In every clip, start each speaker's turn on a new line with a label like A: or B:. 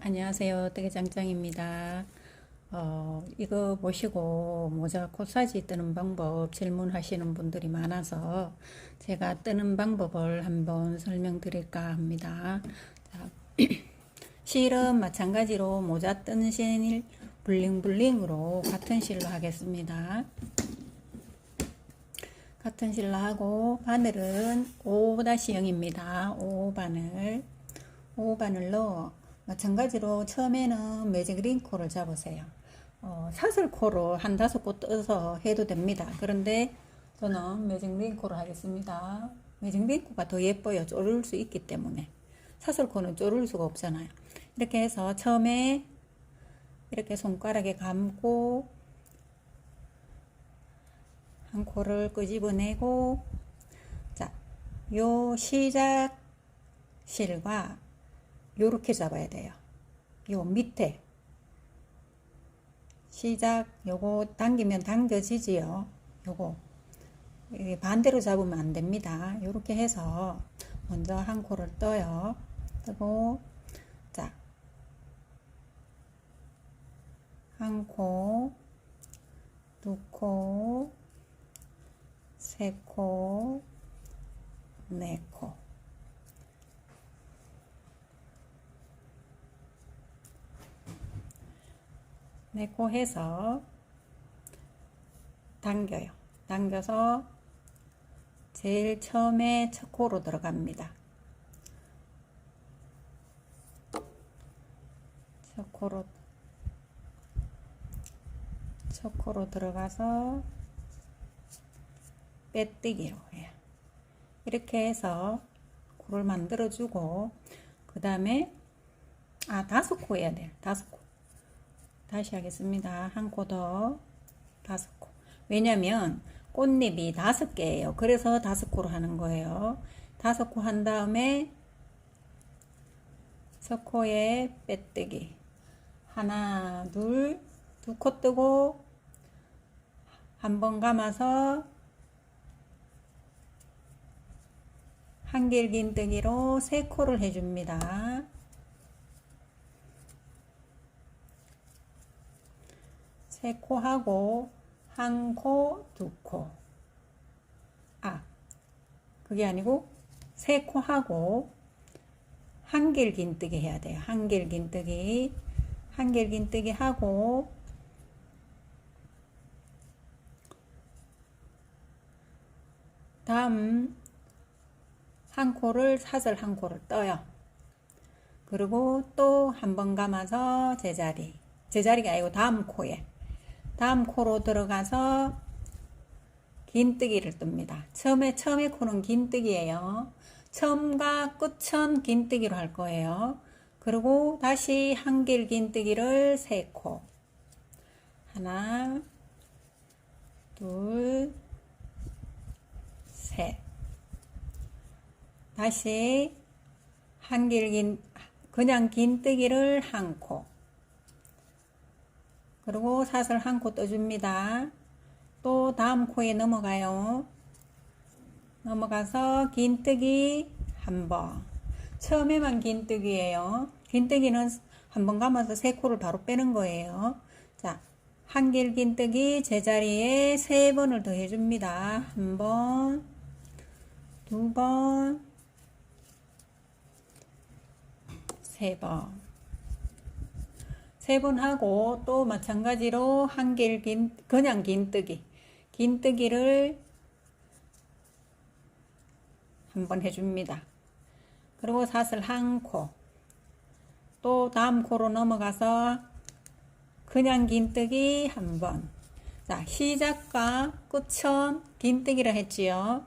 A: 안녕하세요. 뜨개장장입니다. 어, 이거 보시고 모자 코사지 뜨는 방법 질문하시는 분들이 많아서 제가 뜨는 방법을 한번 설명드릴까 합니다. 자, 실은 마찬가지로 모자 뜨는 실 블링블링으로 같은 실로 하겠습니다. 같은 실로 하고 바늘은 5-0입니다. 5바늘 5바늘로 마찬가지로 처음에는 매직 링 코를 잡으세요. 어, 사슬 코로 한 다섯 곳 떠서 해도 됩니다. 그런데 저는 매직 링코를 하겠습니다. 매직 링 코가 더 예뻐요. 쪼를 수 있기 때문에. 사슬 코는 쪼를 수가 없잖아요. 이렇게 해서 처음에 이렇게 손가락에 감고 한 코를 끄집어내고 자, 요 시작 실과 요렇게 잡아야 돼요. 요 밑에 시작 요거 당기면 당겨지지요. 요거 반대로 잡으면 안 됩니다. 요렇게 해서 먼저 한 코를 떠요. 뜨고 자. 한 코, 두 코, 세 코, 네 코. 네코 해서 당겨요. 당겨서 제일 처음에 첫 코로 들어갑니다. 첫 코로 첫 코로 들어가서 빼뜨기로 해요. 이렇게 해서 코를 만들어 주고 그 다음에 아 다섯 코 해야 돼요. 다섯 코 다시 하겠습니다. 한 코 더 다섯 코 왜냐면 꽃잎이 다섯 개예요. 그래서 다섯 코로 하는 거예요. 다섯 코 한 다음에 첫 코에 빼뜨기 하나 둘 두 코 뜨고 한 번 감아서 한길긴 뜨기로 세 코를 해줍니다. 세 코 하고 한 코, 두 코. 아, 그게 아니고 세 코 하고 한길긴뜨기 해야 돼요. 한길긴뜨기, 한길긴뜨기 하고 다음 한 코를 사슬 한 코를 떠요. 그리고 또 한 번 감아서 제자리. 제자리가 아니고 다음 코에. 다음 코로 들어가서 긴뜨기를 뜹니다. 처음에 처음에 코는 긴뜨기예요. 처음과 끝은 긴뜨기로 할 거예요. 그리고 다시 한길 긴뜨기를 세 코. 하나, 둘, 셋. 다시 한길 긴 그냥 긴뜨기를 한 코. 그리고 사슬 한 코 떠줍니다. 또 다음 코에 넘어가요. 넘어가서 긴뜨기 한 번. 처음에만 긴뜨기예요. 긴뜨기는 한 번 감아서 세 코를 바로 빼는 거예요. 자, 한길 긴뜨기 제자리에 세 번을 더 해줍니다. 한 번, 두 번, 세 번. 세 번 하고 또 마찬가지로 한길 긴, 그냥 긴뜨기. 긴뜨기를 한번 해줍니다. 그리고 사슬 한 코. 또 다음 코로 넘어가서 그냥 긴뜨기 한 번. 자, 시작과 끝은 긴뜨기를 했지요.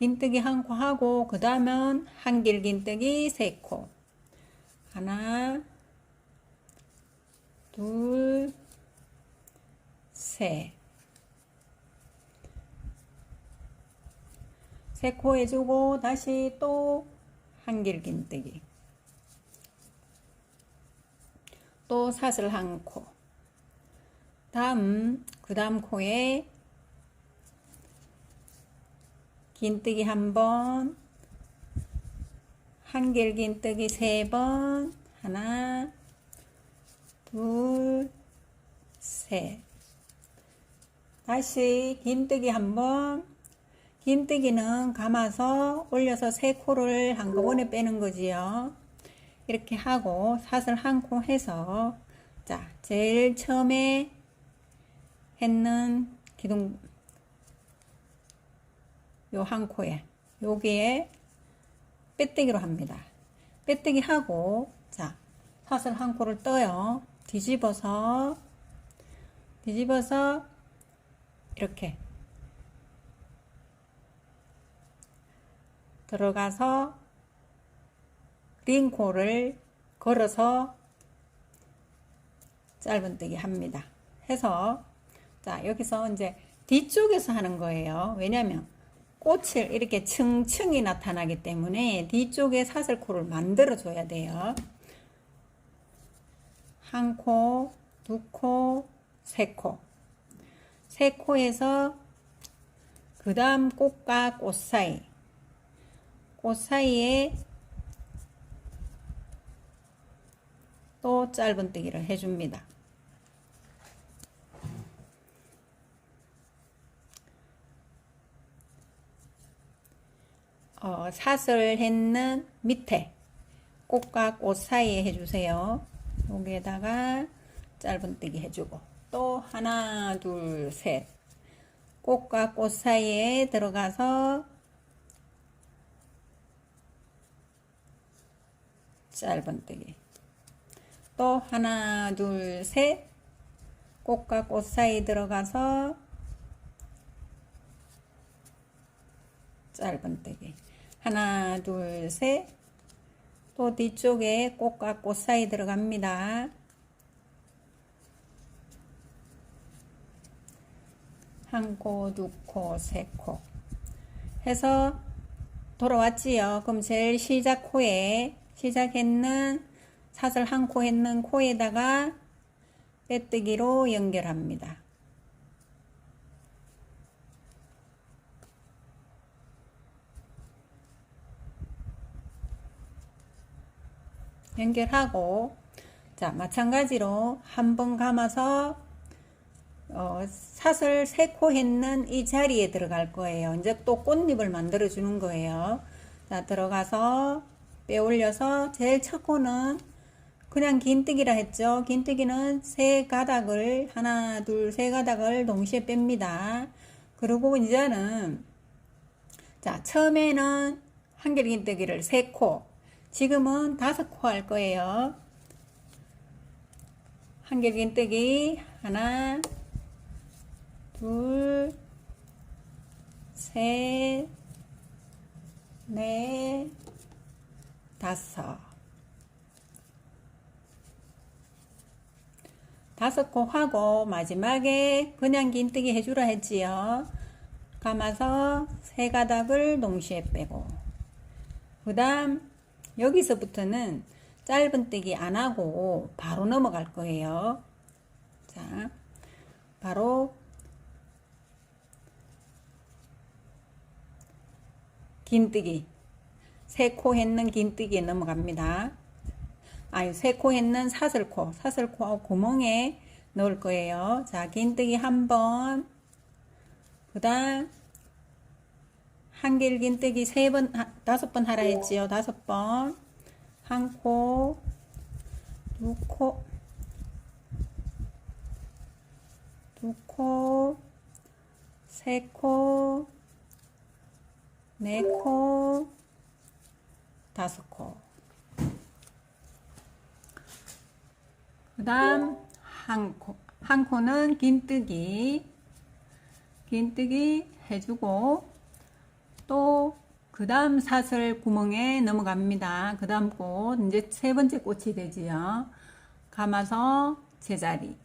A: 긴뜨기 한 코 하고 그 다음은 한길 긴뜨기 세 코. 하나, 둘, 셋. 세코 해주고 다시 또 한길 긴뜨기. 또 사슬 한 코. 다음 그 다음 코에 긴뜨기 한 번, 한길 긴뜨기 세 번, 하나, 둘, 셋. 다시 긴뜨기 한번. 긴뜨기는 감아서 올려서 세 코를 한꺼번에 빼는 거지요. 이렇게 하고 사슬 한 코 해서 자, 제일 처음에 했는 기둥 요 한 코에 여기에 빼뜨기로 합니다. 빼뜨기 하고 자, 사슬 한 코를 떠요. 뒤집어서 뒤집어서 이렇게 들어가서 링코를 걸어서 짧은뜨기 합니다. 해서 자 여기서 이제 뒤쪽에서 하는 거예요. 왜냐면 꽃을 이렇게 층층이 나타나기 때문에 뒤쪽에 사슬코를 만들어 줘야 돼요. 한 코, 두 코, 세 코. 세 코에서 그 다음 꽃과 꽃 사이. 꽃 사이에 또 짧은뜨기를 해줍니다. 어, 사슬 했는 밑에 꽃과 꽃 사이에 해주세요. 여기에다가 짧은뜨기 해주고 또 하나 둘 셋. 꽃과 꽃 사이에 들어가서 짧은뜨기. 또 하나 둘 셋. 꽃과 꽃 사이 들어가서 짧은뜨기. 하나 둘 셋 또 뒤쪽에 꽃과 꽃 사이 들어갑니다 한 코, 두 코, 세 코 해서 돌아왔지요. 그럼 제일 시작 코에 시작했는 사슬 한 코 했는 코에다가 빼뜨기로 연결합니다. 연결하고 자 마찬가지로 한 번 감아서 어, 사슬 세코 했는 이 자리에 들어갈 거예요. 이제 또 꽃잎을 만들어 주는 거예요. 자 들어가서 빼 올려서 제일 첫 코는 그냥 긴뜨기라 했죠. 긴뜨기는 세 가닥을 하나 둘 세 가닥을 동시에 뺍니다. 그리고 이제는 자 처음에는 한결 긴뜨기를 세 코, 지금은 다섯 코 할 거예요. 한결 긴뜨기 하나, 둘, 셋, 넷, 다섯. 다섯 코 하고 마지막에 그냥 긴뜨기 해주라 했지요. 감아서 세 가닥을 동시에 빼고 그 다음 여기서부터는 짧은뜨기 안 하고 바로 넘어갈 거예요. 자, 바로 긴뜨기 세코 했는 긴뜨기에 넘어갑니다. 아니 세코 했는 사슬코 사슬코 구멍에 넣을 거예요. 자 긴뜨기 한번 그 다음 한길 긴 뜨기 세 번 다섯 번 하라 했지요. 다섯 번 한 코, 두 코, 두 코, 세 코, 네 코, 다섯 코. 그 다음 한 코, 한 코는 긴 뜨기, 긴 뜨기 해주고 또 그 다음 사슬 구멍에 넘어갑니다. 그 다음 꽃 이제 세 번째 꽃이 되지요. 감아서 제자리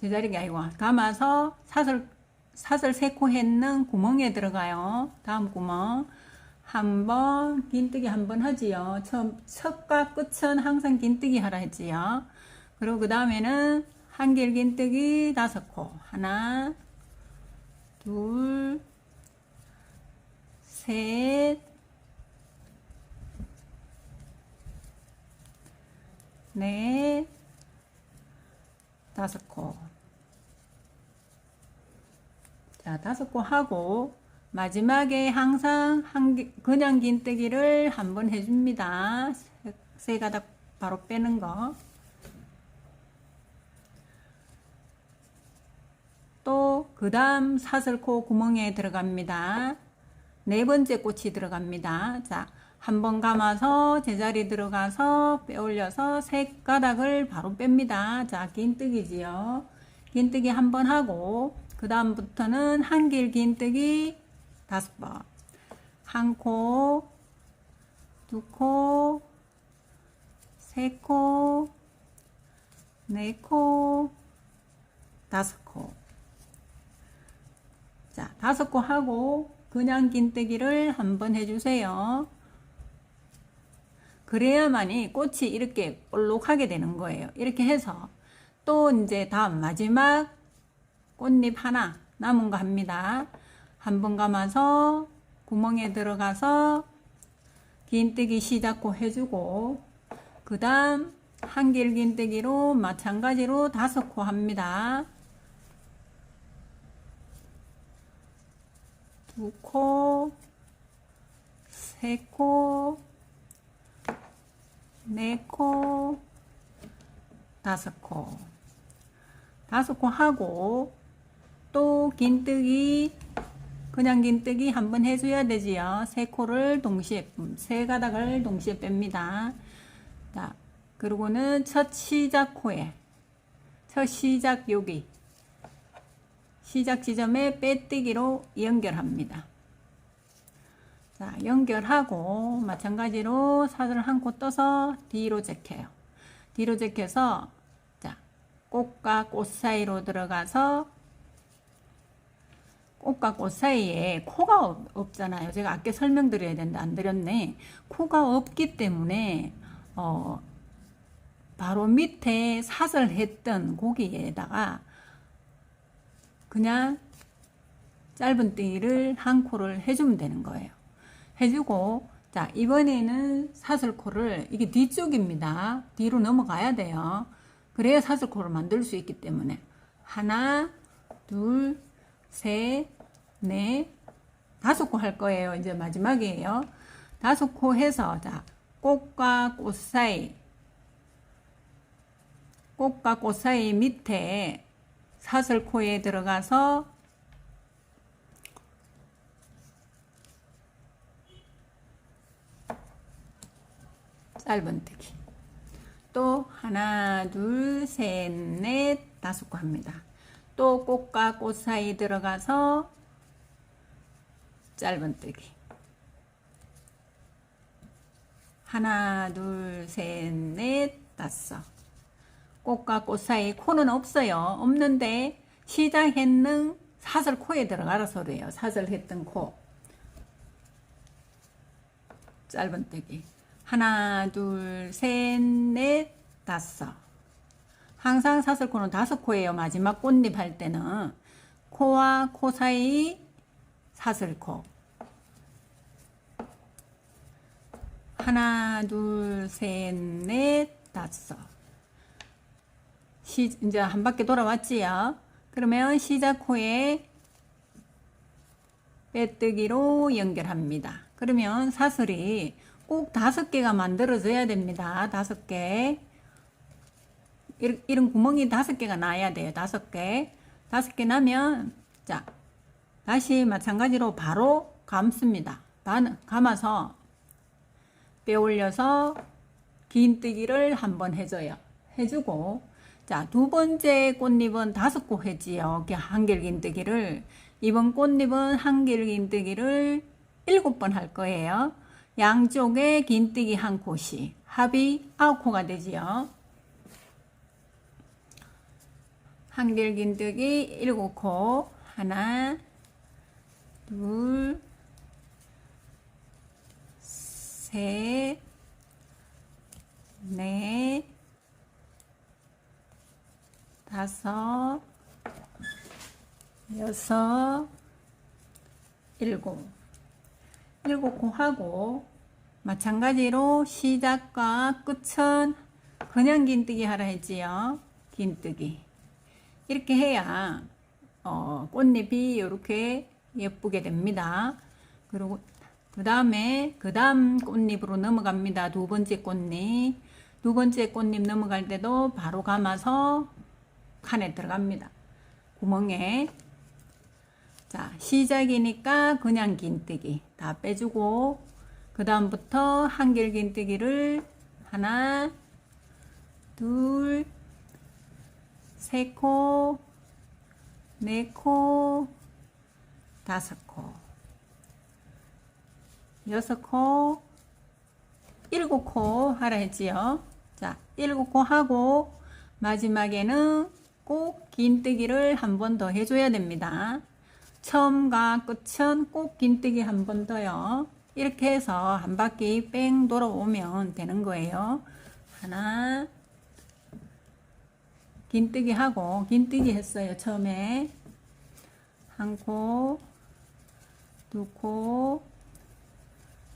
A: 제자리가 아니고 감아서 사슬 사슬 세코 했는 구멍에 들어가요. 다음 구멍 한번 긴뜨기 한 번 하지요. 처음 첫과 끝은 항상 긴뜨기 하라 했지요. 그리고 그 다음에는 한길 긴뜨기 다섯 코 하나 둘 셋, 넷, 다섯 코. 자, 다섯 코 하고 마지막에 항상 한 개- 그냥 긴뜨기를 한번 해줍니다. 세, 세 가닥 바로 빼는 거. 또 그 다음 사슬코 구멍에 들어갑니다. 네 번째 꽃이 들어갑니다. 자, 한 번 감아서 제자리 들어가서 빼 올려서 세 가닥을 바로 뺍니다. 자, 긴뜨기지요. 긴뜨기 한 번 하고 그 다음부터는 한 길 긴뜨기 다섯 번. 한 코, 두 코, 세 코, 네 코, 다섯 코. 자, 다섯 코 하고 그냥 긴뜨기를 한번 해주세요. 그래야만이 꽃이 이렇게 볼록하게 되는 거예요. 이렇게 해서 또 이제 다음 마지막 꽃잎 하나 남은 거 합니다. 한번 감아서 구멍에 들어가서 긴뜨기 시작고 해주고 그 다음 한길 긴뜨기로 마찬가지로 다섯 코 합니다. 두 코, 세 코, 네 코, 다섯 코. 다섯 코 하고 또 긴뜨기 그냥 긴뜨기 한번 해줘야 되지요. 세 코를 동시에 세 가닥을 동시에 뺍니다. 자 그리고는 첫 시작 코에 첫 시작 여기 시작 지점에 빼뜨기로 연결합니다. 자, 연결하고 마찬가지로 사슬 한 코 떠서 뒤로 제껴요. 뒤로 제껴서 자, 꽃과 꽃 사이로 들어가서 꽃과 꽃 사이에 코가 없, 없잖아요. 제가 아까 설명드려야 되는데 안 드렸네. 코가 없기 때문에 어, 바로 밑에 사슬 했던 고기에다가 그냥 짧은 띠를 한 코를 해주면 되는 거예요. 해주고 자 이번에는 사슬코를 이게 뒤쪽입니다. 뒤로 넘어가야 돼요. 그래야 사슬코를 만들 수 있기 때문에 하나 둘셋넷 다섯 코 할 거예요. 이제 마지막이에요. 다섯 코 해서 자 꽃과 꽃 사이 꽃과 꽃 사이 밑에 사슬코에 들어가서 짧은뜨기 또 하나 둘 셋 넷 다섯 코 합니다. 또 꽃과 꽃 사이 들어가서 짧은뜨기. 하나 둘 셋 넷 다섯 꽃과 꽃 사이 코는 없어요. 없는데 시작했는 사슬 코에 들어가라서 그래요. 사슬했던 코. 짧은뜨기. 하나, 둘, 셋, 넷, 다섯. 항상 사슬코는 다섯 코예요. 마지막 꽃잎 할 때는. 코와 코 사이 사슬코. 하나, 둘, 셋, 넷, 다섯. 시, 이제 한 바퀴 돌아왔지요. 그러면 시작 후에 빼뜨기로 연결합니다. 그러면 사슬이 꼭 다섯 개가 만들어져야 됩니다. 다섯 개. 이런, 구멍이 다섯 개가 나야 돼요. 다섯 개. 다섯 개 나면, 자, 다시 마찬가지로 바로 감습니다. 반, 감아서 빼 올려서 긴 뜨기를 한번 해줘요. 해주고, 자, 두 번째 꽃잎은 다섯 코 했지요. 한길 긴뜨기를. 이번 꽃잎은 한길 긴뜨기를 일곱 번 할 거예요. 양쪽에 긴뜨기 한 코씩. 합이 아홉 코가 되지요. 한길 긴뜨기 일곱 코. 하나, 둘, 셋, 넷, 다섯, 여섯, 일곱. 일곱 코 하고, 마찬가지로 시작과 끝은 그냥 긴뜨기 하라 했지요. 긴뜨기. 이렇게 해야 어, 꽃잎이 이렇게 예쁘게 됩니다. 그리고 그 다음에 그 다음 꽃잎으로 넘어갑니다. 두 번째 꽃잎. 두 번째 꽃잎 넘어갈 때도 바로 감아서 칸에 들어갑니다. 구멍에. 자, 시작이니까 그냥 긴뜨기 다 빼주고, 그 다음부터 한길 긴뜨기를 하나, 둘, 세 코, 네 코, 다섯 코, 여섯 코, 일곱 코 하라 했지요. 자, 일곱 코 하고 마지막에는 꼭 긴뜨기를 한 번 더 해줘야 됩니다. 처음과 끝은 꼭 긴뜨기 한 번 더요. 이렇게 해서 한 바퀴 뺑 돌아오면 되는 거예요. 하나, 긴뜨기 하고, 긴뜨기 했어요, 처음에. 한 코, 두 코,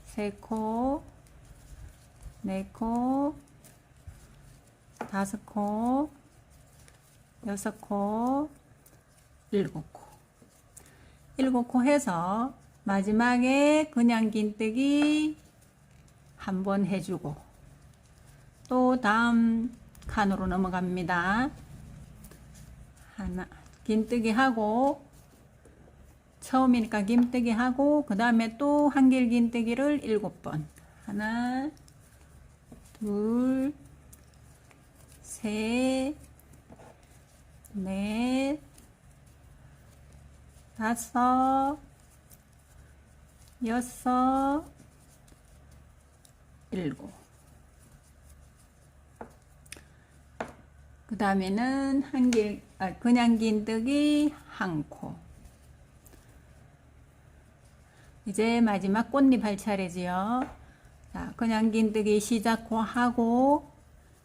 A: 세 코, 네 코, 다섯 코, 여섯 코, 일곱 코. 일곱 코 해서 마지막에 그냥 긴뜨기 한 번 해주고 또 다음 칸으로 넘어갑니다. 하나 긴뜨기 하고 처음이니까 긴뜨기 하고 그 다음에 또 한길 긴뜨기를 일곱 번 하나 둘셋 넷 다섯, 여섯, 일곱. 그 다음에는 한길, 아, 그냥 긴뜨기 한 코. 이제 마지막 꽃잎 할 차례지요. 자, 그냥 긴뜨기 시작 하고,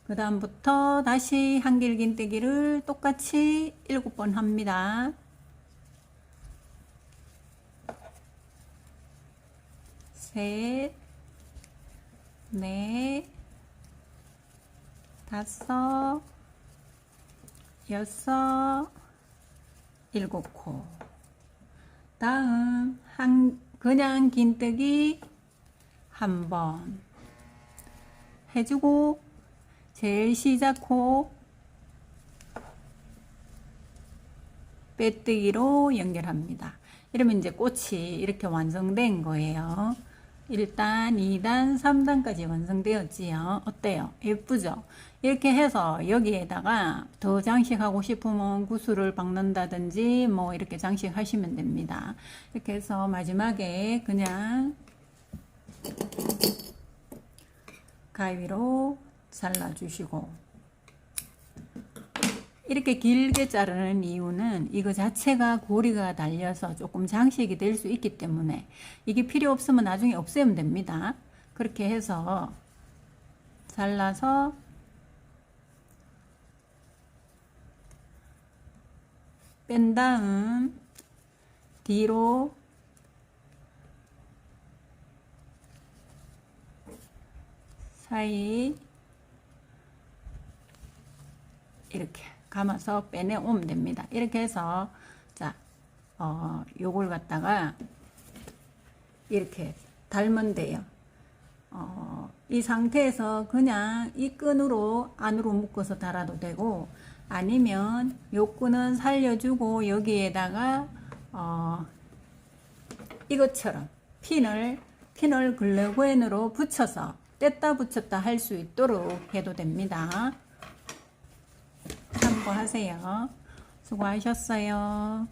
A: 그 다음부터 다시 한길 긴뜨기를 똑같이 일곱 번 합니다. 셋, 넷, 다섯, 여섯, 일곱 코. 다음 한 그냥 긴뜨기 한 번 해주고 제일 시작 코 빼뜨기로 연결합니다. 이러면 이제 꽃이 이렇게 완성된 거예요. 1단, 2단, 3단까지 완성되었지요. 어때요? 예쁘죠? 이렇게 해서 여기에다가 더 장식하고 싶으면 구슬을 박는다든지 뭐 이렇게 장식하시면 됩니다. 이렇게 해서 마지막에 그냥 가위로 잘라주시고 이렇게 길게 자르는 이유는 이거 자체가 고리가 달려서 조금 장식이 될 수 있기 때문에 이게 필요 없으면 나중에 없애면 됩니다. 그렇게 해서 잘라서 뺀 다음 뒤로 사이 이렇게 감아서 빼내 오면 됩니다. 이렇게 해서 자, 어, 요걸 갖다가 이렇게 달면 돼요. 어, 이 상태에서 그냥 이 끈으로 안으로 묶어서 달아도 되고 아니면 요 끈은 살려주고 여기에다가 어, 이것처럼 핀을 핀을 글루건으로 붙여서 뗐다 붙였다 할 수 있도록 해도 됩니다. 참고하세요. 수고하셨어요.